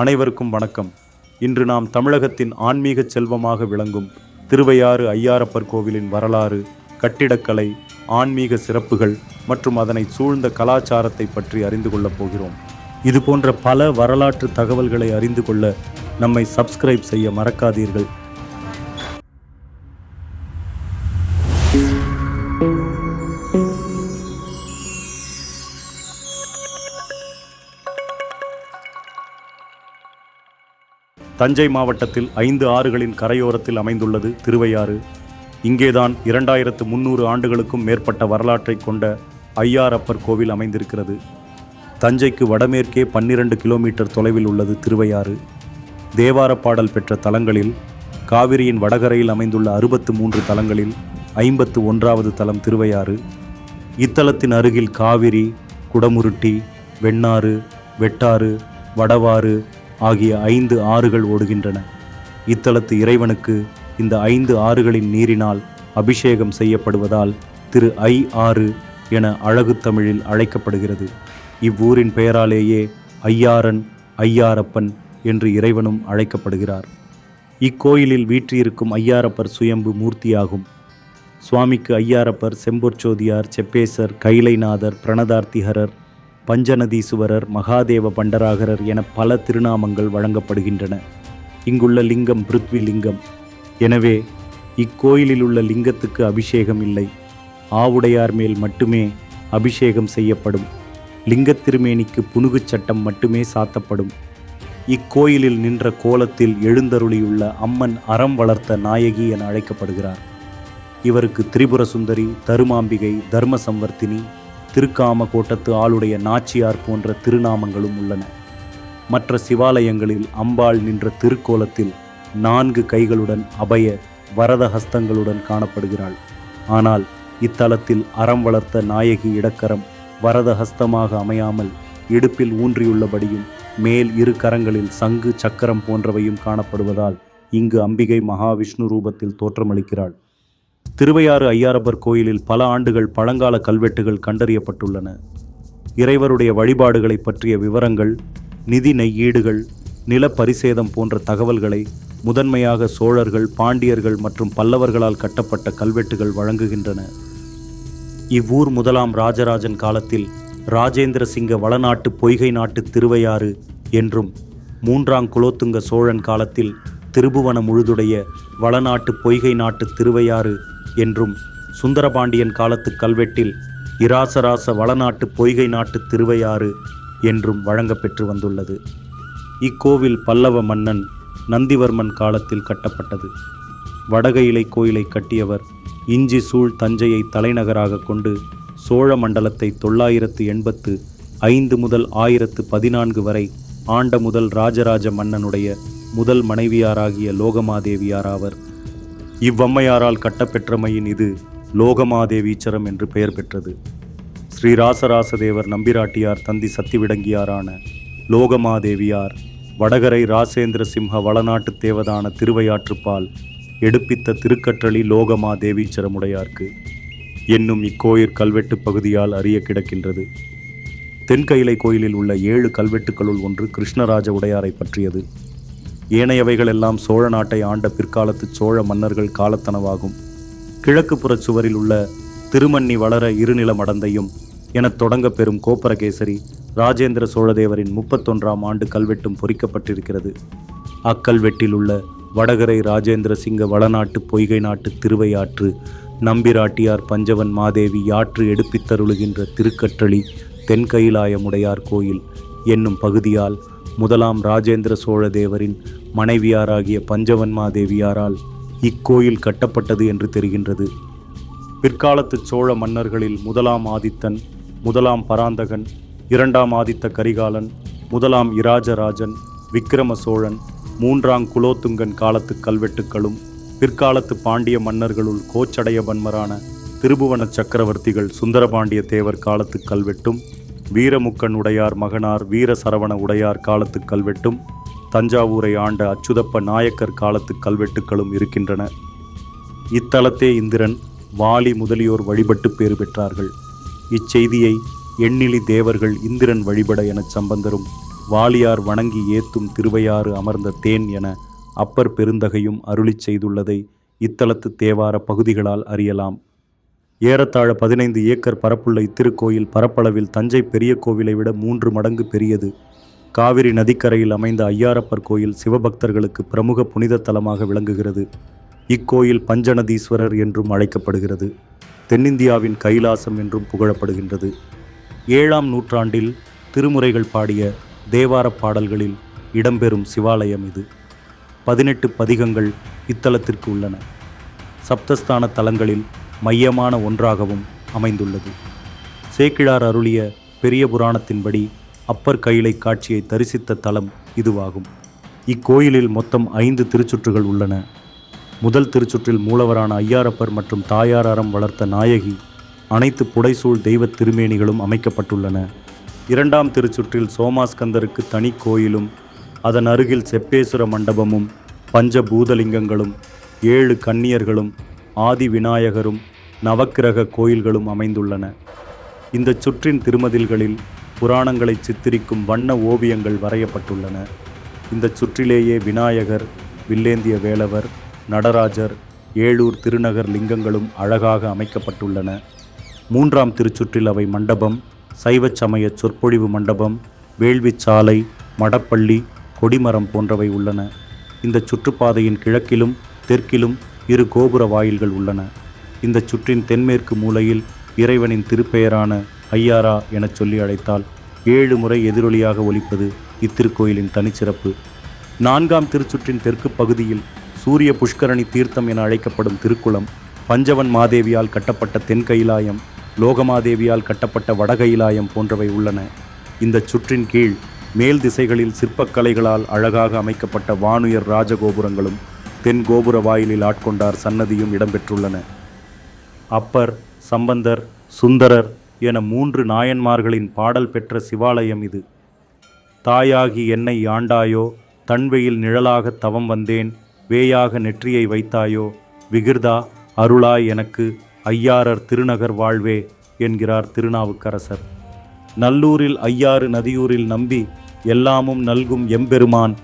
அனைவருக்கும் வணக்கம். இன்று நாம் தமிழகத்தின் ஆன்மீக செல்வமாக விளங்கும் திருவையாறு ஐயாரப்பர் கோவிலின் வரலாறு கட்டிடக்கலை ஆன்மீக சிறப்புகள் மற்றும் அதனை சூழ்ந்த கலாச்சாரத்தை பற்றி அறிந்து கொள்ளப் போகிறோம். இது போன்ற பல வரலாற்று தகவல்களை அறிந்து கொள்ள நம்மை சப்ஸ்கிரைப் செய்ய மறக்காதீர்கள். தஞ்சை மாவட்டத்தில் ஐந்து ஆறுகளின் கரையோரத்தில் அமைந்துள்ளது திருவையாறு. இங்கேதான் இரண்டாயிரத்து முன்னூறு ஆண்டுகளுக்கும் மேற்பட்ட வரலாற்றை கொண்ட ஐயாரப்பர் கோவில் அமைந்திருக்கிறது. தஞ்சைக்கு வடமேற்கே பன்னிரண்டு கிலோமீட்டர் தொலைவில் உள்ளது திருவையாறு. தேவார பாடல் பெற்ற தலங்களில் காவிரியின் வடகரையில் அமைந்துள்ள அறுபத்து மூன்று தலங்களில் ஐம்பத்து ஒன்றாவது தலம் திருவையாறு. இத்தலத்தின் அருகில் காவிரி குடமுருட்டி வெண்ணாறு வெட்டாறு வடவாறு ஆகிய ஐந்து ஆறுகள் ஓடுகின்றன. இத்தலத்து இறைவனுக்கு இந்த ஐந்து ஆறுகளின் நீரினால் அபிஷேகம் செய்யப்படுவதால் திரு ஐ ஆறு என அழகு தமிழில் அழைக்கப்படுகிறது. இவ்வூரின் பெயராலேயே ஐயாரன் ஐயாரப்பன் என்று இறைவனும் அழைக்கப்படுகிறார். இக்கோயிலில் வீற்றிருக்கும் ஐயாரப்பர் சுயம்பு மூர்த்தியாகும். சுவாமிக்கு ஐயாரப்பர் செம்பொற்சோதியார் செப்பேசர் கைலைநாதர் பிரணதார்த்திஹரர் பஞ்சநதீசுவரர் மகாதேவ பண்டராகரர் என பல திருநாமங்கள் வழங்கப்படுகின்றன. இங்குள்ள லிங்கம் பிருத்வி லிங்கம் எனவே இக்கோயிலில் உள்ள லிங்கத்துக்கு அபிஷேகம் இல்லை. ஆவுடையார் மேல் மட்டுமே அபிஷேகம் செய்யப்படும். லிங்கத் திருமேனிக்கு புனுகுச் சட்டம் மட்டுமே சாத்தப்படும். இக்கோயிலில் நின்ற கோலத்தில் எழுந்தருளியுள்ள அம்மன் அறம் வளர்த்த நாயகி என அழைக்கப்படுகிறார். இவருக்கு திரிபுர சுந்தரி தருமாம்பிகை தர்ம சம்வர்த்தினி திருக்காம கோட்டத்து ஆளுடைய நாச்சியார் போன்ற திருநாமங்களும் உள்ளன. மற்ற சிவாலயங்களில் அம்பாள் நின்ற திருக்கோலத்தில் நான்கு கைகளுடன் அபய வரத ஹஸ்தங்களுடன் காணப்படுகிறாள். ஆனால் இத்தலத்தில் அறம் வளர்த்த நாயகி இடக்கரம் வரத ஹஸ்தமாக அமையாமல் இடுப்பில் ஊன்றியுள்ளபடியும் மேல் இரு கரங்களில் சங்கு சக்கரம் போன்றவையும் காணப்படுவதால் இங்கு அம்பிகை மகாவிஷ்ணு ரூபத்தில் தோற்றமளிக்கிறாள். திருவையாறு ஐயாரப்பர் கோயிலில் பல ஆண்டுகள் பழங்கால கல்வெட்டுகள் கண்டறியப்பட்டுள்ளன. இறைவருடைய வழிபாடுகளை பற்றிய விவரங்கள் நிதி நெய்யீடுகள் நில பரிசேதம் போன்ற தகவல்களை முதன்மையாக சோழர்கள் பாண்டியர்கள் மற்றும் பல்லவர்களால் கட்டப்பட்ட கல்வெட்டுகள் வழங்குகின்றன. இவ்வூர் முதலாம் ராஜராஜன் காலத்தில் ராஜேந்திர சிங்க வளநாட்டு பொய்கை நாட்டு திருவையாறு என்றும் மூன்றாம் குலோத்துங்க சோழன் காலத்தில் திருபுவனம் முழுதுடைய வளநாட்டு பொய்கை நாட்டு திருவையாறு என்றும் சுந்தரபாண்டியன் காலத்து கல்வெட்டில் இராசராச வளநாட்டு பொய்கை நாட்டு திருவையாறு என்றும் வழங்கப்பெற்று வந்துள்ளது. இக்கோவில் பல்லவ மன்னன் நந்திவர்மன் காலத்தில் கட்டப்பட்டது. வடகையிலை கோயிலை கட்டியவர் இஞ்சி சூழ் தஞ்சையை தலைநகராக கொண்டு சோழ மண்டலத்தை தொள்ளாயிரத்து எண்பத்து ஐந்து முதல் ஆயிரத்து பதினான்கு வரை ஆண்ட முதல் ராஜராஜ மன்னனுடைய முதல் மனைவியாராகிய லோகமாதேவியார் ஆவர். இவ்வம்மையாரால் கட்டப்பெற்றமையின் இது லோகமாதேவீச்சரம் என்று பெயர் பெற்றது. ஸ்ரீ ராசராசதேவர் நம்பிராட்டியார் தந்தி சத்திவிடங்கியாரான லோகமாதேவியார் வடகரை ராசேந்திர சிம்ஹ வளநாட்டு தேவதான திருவையாற்றுப்பால் எடுப்பித்த திருக்கற்றளி லோகமாதேவீச்சரமுடையார்க்கு என்னும் இக்கோயிற் கல்வெட்டு பகுதியால் அறிய கிடக்கின்றது. தென்கைலை கோயிலில் உள்ள ஏழு கல்வெட்டுக்களுள் ஒன்று கிருஷ்ணராஜ உடையாரை பற்றியது. ஏனையவைகள் எல்லாம் சோழ நாட்டை ஆண்ட பிற்காலத்து சோழ மன்னர்கள் காலத்தனவாகும். கிழக்கு புறச் சுவரில் உள்ள திருமன்னி வளர இருநில மடந்தையும் எனத் தொடங்க பெறும் கோப்பரகேசரி ராஜேந்திர சோழதேவரின் முப்பத்தொன்றாம் ஆண்டு கல்வெட்டும் பொறிக்கப்பட்டிருக்கிறது. அக்கல்வெட்டில் உள்ள வடகரை ராஜேந்திர சிங்க வளநாட்டு பொய்கை நாட்டு திருவையாற்று நம்பிராட்டியார் பஞ்சவன் மாதேவி யாற்று எடுப்பித்தருளுகின்ற திருக்கற்றளி தென்கையிலாயமுடையார் கோயில் என்னும் பகுதியால் முதலாம் ராஜேந்திர சோழ தேவரின் மனைவியாராகிய பஞ்சவன்மாதேவியாரால் இக்கோயில் கட்டப்பட்டது என்று தெரிகின்றது. பிற்காலத்து சோழ மன்னர்களில் முதலாம் ஆதித்தன் முதலாம் பராந்தகன் இரண்டாம் ஆதித்த கரிகாலன் முதலாம் இராஜராஜன் விக்கிரம சோழன் மூன்றாம் குலோத்துங்கன் காலத்து கல்வெட்டுக்களும் பிற்காலத்து பாண்டிய மன்னர்களுள் கோச்சடைய பன்மரான திருபுவன சக்கரவர்த்திகள் சுந்தரபாண்டிய தேவர் காலத்து கல்வெட்டும் வீரமுக்கன் உடையார் மகனார் வீர சரவண உடையார் காலத்து கல்வெட்டும் தஞ்சாவூரை ஆண்ட அச்சுதப்ப நாயக்கர் காலத்து கல்வெட்டுக்களும் இருக்கின்றன. இத்தலத்தே இந்திரன் வாலி முதலியோர் வழிபட்டு பேறு பெற்றார்கள். இச்செய்தியை எண்ணிலி தேவர்கள் இந்திரன் வழிபட எனச் சம்பந்தரும் வாலியார் வணங்கி ஏத்தும் திருவையாறு அமர்ந்த தேன் என அப்பர் பெருந்தகையும் அருளிச் செய்துள்ளதை இத்தலத்து தேவார பகுதிகளால் அறியலாம். ஏறத்தாழ பதினைந்து ஏக்கர் பரப்புள்ள இத்திருக்கோயில் பரப்பளவில் தஞ்சை பெரிய கோவிலை விட மூன்று மடங்கு பெரியது. காவிரி நதிக்கரையில் அமைந்த ஐயாரப்பர் கோயில் சிவபக்தர்களுக்கு பிரமுக புனித தலமாக விளங்குகிறது. இக்கோயில் பஞ்சநதீஸ்வரர் என்றும் அழைக்கப்படுகிறது. தென்னிந்தியாவின் கைலாசம் என்றும் புகழப்படுகின்றது. ஏழாம் நூற்றாண்டில் திருமுறைகள் பாடிய தேவாரப் பாடல்களில் இடம்பெறும் சிவாலயம் இது. பதினெட்டு பதிகங்கள் இத்தலத்திற்கு உள்ளன. சப்தஸ்தான தலங்களில் மையமான ஒன்றாகவும் அமைந்துள்ளது. சேக்கிழார் அருளிய பெரிய புராணத்தின்படி அப்பர் கைலை காட்சியை தரிசித்த தலம் இதுவாகும். இக்கோயிலில் மொத்தம் ஐந்து திருச்சுற்றுகள் உள்ளன. முதல் திருச்சுற்றில் மூலவரான ஐயாரப்பர் மற்றும் தாயார் அறம் வளர்த்த நாயகி அனைத்து புடைசூழ் தெய்வத் திருமேனிகளும் அமைக்கப்பட்டுள்ளன. இரண்டாம் திருச்சுற்றில் சோமாஸ்கந்தருக்கு தனி கோயிலும் அதன் அருகில் செப்பேஸ்வர மண்டபமும் பஞ்ச பூதலிங்கங்களும் ஏழு கன்னியர்களும் ஆதி விநாயகரும் நவக்கிரக கோயில்களும் அமைந்துள்ளன. இந்த சுற்றின் திருமதில்களில் புராணங்களை சித்தரிக்கும் வண்ண ஓவியங்கள் வரையப்பட்டுள்ளன. இந்த சுற்றிலேயே விநாயகர் வில்லேந்திய வேலவர் நடராஜர் ஏழூர் திருநகர் லிங்கங்களும் அழகாக அமைக்கப்பட்டுள்ளன. மூன்றாம் திருச்சுற்றில் அவை மண்டபம் சைவச் சமய சொற்பொழிவு மண்டபம் வேள்விச் சாலை மடப்பள்ளி கொடிமரம் போன்றவை உள்ளன. இந்த சுற்றுப்பாதையின் கிழக்கிலும் தெற்கிலும் இரு கோபுர வாயில்கள் உள்ளன. இந்த சுற்றின் தென்மேற்கு மூலையில் இறைவனின் திருப்பெயரான ஐயாரா எனச் சொல்லி அழைத்தால் ஏழு முறை எதிரொலியாக ஒலிப்பது இத்திருக்கோயிலின் தனிச்சிறப்பு. நான்காம் திருச்சுற்றின் தெற்கு பகுதியில் சூரிய புஷ்கரணி தீர்த்தம் என அழைக்கப்படும் திருக்குளம் பஞ்சவன் மாதேவியால் கட்டப்பட்ட தென்கைலாயம் லோகமாதேவியால் கட்டப்பட்ட வடகைலாயம் போன்றவை உள்ளன. இந்த சுற்றின் கீழ் மேல் திசைகளில் சிற்பக்கலைகளால் அழகாக அமைக்கப்பட்ட வானுயர் ராஜகோபுரங்களும் தென் கோபுர வாயிலில் ஆட்கொண்டார் சன்னதியும் இடம்பெற்றுள்ளன. அப்பர் சம்பந்தர் சுந்தரர் என மூன்று நாயன்மார்களின் பாடல் பெற்ற சிவாலயம் இது. தாயாகி என்னை ஆண்டாயோ தன்வெயில் நிழலாக தவம் வந்தேன் வேயாக நெற்றியை வைத்தாயோ விகிர்தா அருளாய் எனக்கு ஐயாரர் திருநகர் வாழ்வே என்கிறார் திருநாவுக்கரசர். நல்லூரில் ஐயாறு நதியூரில் நம்பி எல்லாமும் நல்கும் எம்பெருமான்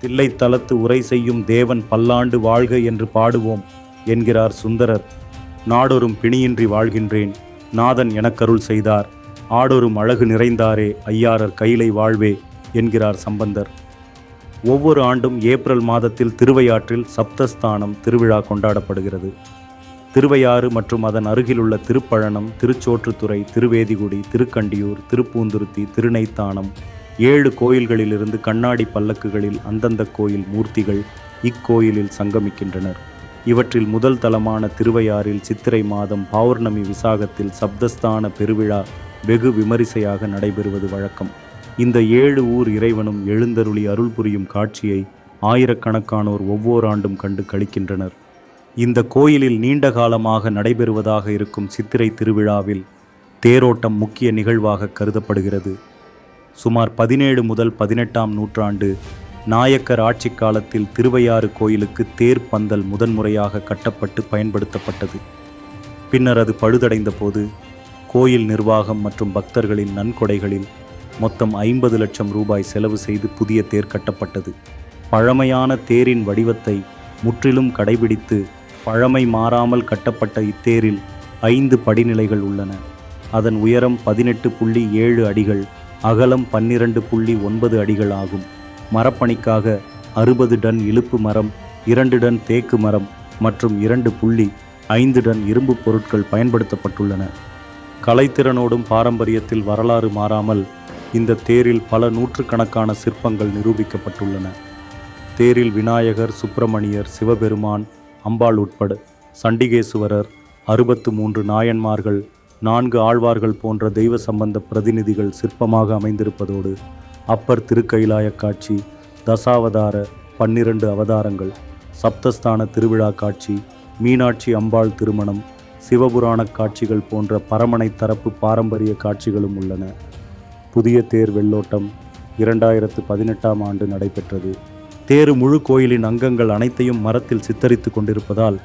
தில்லை தலத்து உரை செய்யும் தேவன் பல்லாண்டு வாழ்க என்று பாடுவோம் என்கிறார் சுந்தரர். நாடொரும் பிணியின்றி வாழ்கின்றேன். நாதன் எனக்கருள் செய்தார். ஆடொரும் அழகு நிறைந்தாரே ஐயாரர் கையிலை வாழ்வே என்கிறார் சம்பந்தர். ஒவ்வொரு ஆண்டும் ஏப்ரல் மாதத்தில் திருவையாற்றில் சப்தஸ்தானம் திருவிழா கொண்டாடப்படுகிறது. திருவையாறு மற்றும் அதன் அருகிலுள்ள திருப்பழனம் திருச்சோற்றுத்துறை திருவேதிகுடி திருக்கண்டியூர் திருப்பூந்துருத்தி திருநைத்தானம் ஏழு கோயில்களிலிருந்து கண்ணாடி பல்லக்குகளில் அந்தந்த கோயில் மூர்த்திகள் இக்கோயிலில் சங்கமிக்கின்றனர். இவற்றில் முதல் தலமான திருவையாறில் சித்திரை மாதம் பௌர்ணமி விசாகத்தில் சப்தஸ்தான பெருவிழா வெகு விமரிசையாக நடைபெறுவது வழக்கம். இந்த ஏழு ஊர் இறைவனும் எழுந்தருளி அருள் புரியும் காட்சியை ஆயிரக்கணக்கானோர் ஒவ்வொரு ஆண்டும் கண்டு கழிக்கின்றனர் இந்த கோயிலில் நீண்ட காலமாக நடைபெறுவதாக இருக்கும் சித்திரை திருவிழாவில் தேரோட்டம் முக்கிய நிகழ்வாக கருதப்படுகிறது. சுமார் பதினேழு முதல் பதினெட்டாம் நூற்றாண்டு நாயக்கர் ஆட்சி காலத்தில் திருவையாறு கோயிலுக்கு தேர் பந்தல் முதன்முறையாக கட்டப்பட்டு பயன்படுத்தப்பட்டது. பின்னர் அது பழுதடைந்த போது கோயில் நிர்வாகம் மற்றும் பக்தர்களின் நன்கொடைகளில் மொத்தம் ஐம்பது லட்சம் ரூபாய் செலவு செய்து புதிய தேர் கட்டப்பட்டது. பழமையான தேரின் வடிவத்தை முற்றிலும் கடைபிடித்து பழமை மாறாமல் கட்டப்பட்ட இத்தேரில் ஐந்து படிநிலைகள் உள்ளன. அதன் உயரம் பதினெட்டு புள்ளி ஏழு அடிகள் அகலம் பன்னிரண்டு புள்ளி ஒன்பது அடிகள் ஆகும். மரப்பணிக்காக அறுபது டன் இழுப்பு மரம் இரண்டு டன் தேக்கு மரம் மற்றும் இரண்டு புள்ளி ஐந்து டன் இரும்பு பொருட்கள் பயன்படுத்தப்பட்டுள்ளன. கலைத்திறனோடும் பாரம்பரியத்தில் வரலாறு மாறாமல் இந்த தேரில் பல நூற்றுக்கணக்கான சிற்பங்கள் நிரூபிக்கப்பட்டுள்ளன. தேரில் விநாயகர் சுப்பிரமணியர் சிவபெருமான் அம்பாள் உட்பட சண்டிகேசுவரர் அறுபத்து மூன்று நாயன்மார்கள் நான்கு ஆழ்வார்கள் போன்ற தெய்வ சம்பந்த பிரதிநிதிகள் சிற்பமாக அமைந்திருப்பதோடு அப்பர் திருக்கைலாய காட்சி தசாவதார பன்னிரண்டு அவதாரங்கள் சப்தஸ்தான திருவிழா காட்சி மீனாட்சி அம்பாள் திருமணம் சிவபுராண காட்சிகள் போன்ற பரமனை தரப்பு பாரம்பரிய காட்சிகளும் உள்ளன. புதிய தேர் வெள்ளோட்டம் இரண்டாயிரத்து பதினெட்டாம் ஆண்டு நடைபெற்றது. தேர் முழு கோயிலின் அங்கங்கள் அனைத்தையும் மரத்தில் சித்தரித்து கொண்டிருப்பதால்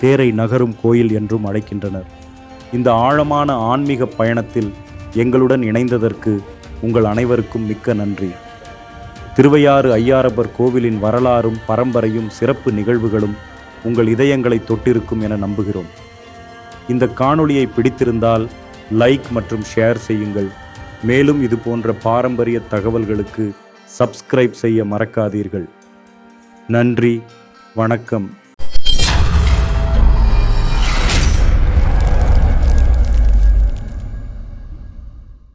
தேரை நகரும் கோயில் என்றும் அழைக்கின்றனர். இந்த ஆழமான ஆன்மீக பயணத்தில் எங்களுடன் இணைந்ததற்கு உங்கள் அனைவருக்கும் மிக்க நன்றி. திருவையாறு ஐயாரப்பர் கோவிலின் வரலாறும் பரம்பரையும் சிறப்பு நிகழ்வுகளும் உங்கள் இதயங்களை தொட்டிருக்கும் என நம்புகிறோம். இந்த காணொளியை பிடித்திருந்தால் லைக் மற்றும் ஷேர் செய்யுங்கள். மேலும் இது போன்ற பாரம்பரிய தகவல்களுக்கு சப்ஸ்கிரைப் செய்ய மறக்காதீர்கள். நன்றி வணக்கம்.